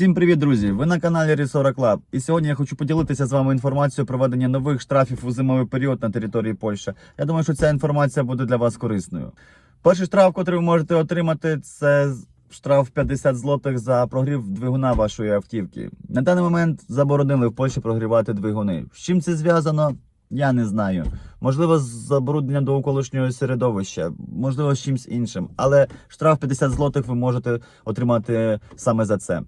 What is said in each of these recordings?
Всім привіт, друзі! Ви на каналі Resora Club. І сьогодні я хочу поділитися з вами інформацією про введення нових штрафів у зимовий період на території Польщі. Я думаю, що ця інформація буде для вас корисною. Перший штраф, який ви можете отримати, це штраф 50 злотих за прогрів двигуна вашої автівки. На даний момент заборонили в Польщі прогрівати двигуни. З чим це зв'язано? Я не знаю. Можливо, з забруднення довколишнього середовища, можливо, з чимось іншим. Але штраф 50 злотих ви можете отримати саме за це.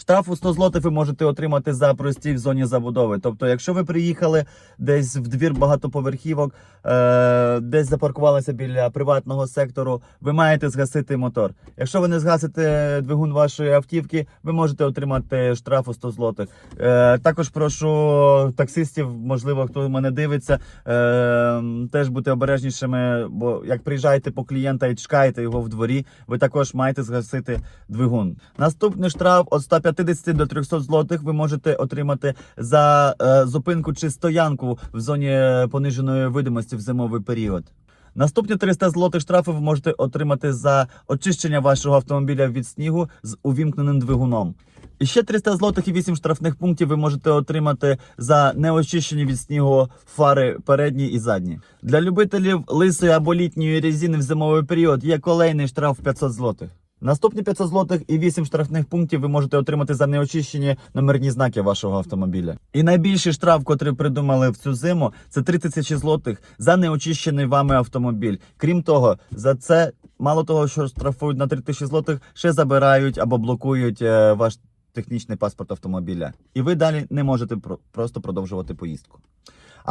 Штраф у 100 злотих ви можете отримати за простій в зоні забудови. Тобто, якщо ви приїхали десь в двір багатоповерхівок, е- десь запаркувалися біля приватного сектору, ви маєте згасити мотор. Якщо ви не згасите двигун вашої автівки, ви можете отримати штраф у 100 злотих. Е- також прошу таксистів, можливо, хто мене дивиться, е- теж бути обережнішими, бо як приїжджаєте по клієнта і чекаєте його в дворі, ви також маєте згасити двигун. Наступний штраф від 150 до 300 злотих ви можете отримати за е, зупинку чи стоянку в зоні пониженої видимості в зимовий період. Наступні 300 злотих штрафів ви можете отримати за очищення вашого автомобіля від снігу з увімкненим двигуном. І ще 300 злотих і 8 штрафних пунктів ви можете отримати за неочищені від снігу фари передні і задні. Для любителів лисої або літньої резини в зимовий період є колейний штраф 500 злотих. Наступні 500 злотих і 8 штрафних пунктів ви можете отримати за неочищені номерні знаки вашого автомобіля. І найбільший штраф, котрий придумали в цю зиму, це 3 тисячі злотих за неочищений вами автомобіль. Крім того, за це мало того, що штрафують на 3 тисячі злотих, ще забирають або блокують е, ваш технічний паспорт автомобіля. І ви далі не можете про- просто продовжувати поїздку.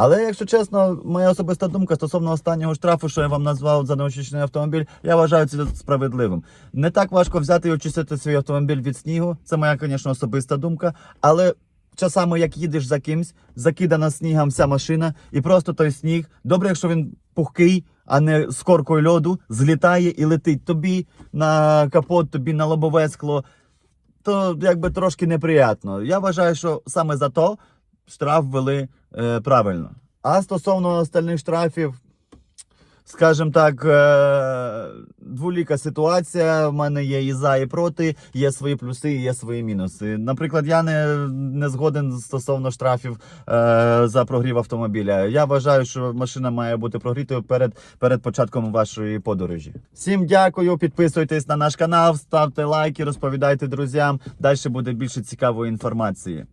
Але якщо чесно, моя особиста думка стосовно останнього штрафу, що я вам назвав за неочищений автомобіль, я вважаю це справедливим. Не так важко взяти і очистити свій автомобіль від снігу. Це моя, звісно, особиста думка. Але часами, як їдеш за кимсь, закидана снігом вся машина, і просто той сніг, добре, якщо він пухкий, а не з коркою льоду, злітає і летить тобі на капот, тобі на лобове скло. То якби трошки неприємно. Я вважаю, що саме за то штраф ввели е, правильно. А стосовно остальних штрафів, скажімо так, е, дволіка ситуація. В мене є і за, і проти, є свої плюси, і є свої мінуси. Наприклад, я не, не згоден стосовно штрафів е, за прогрів автомобіля. Я вважаю, що машина має бути прогрітою перед, перед початком вашої подорожі. Всім дякую, підписуйтесь на наш канал, ставте лайки, розповідайте друзям. Далі буде більше цікавої інформації.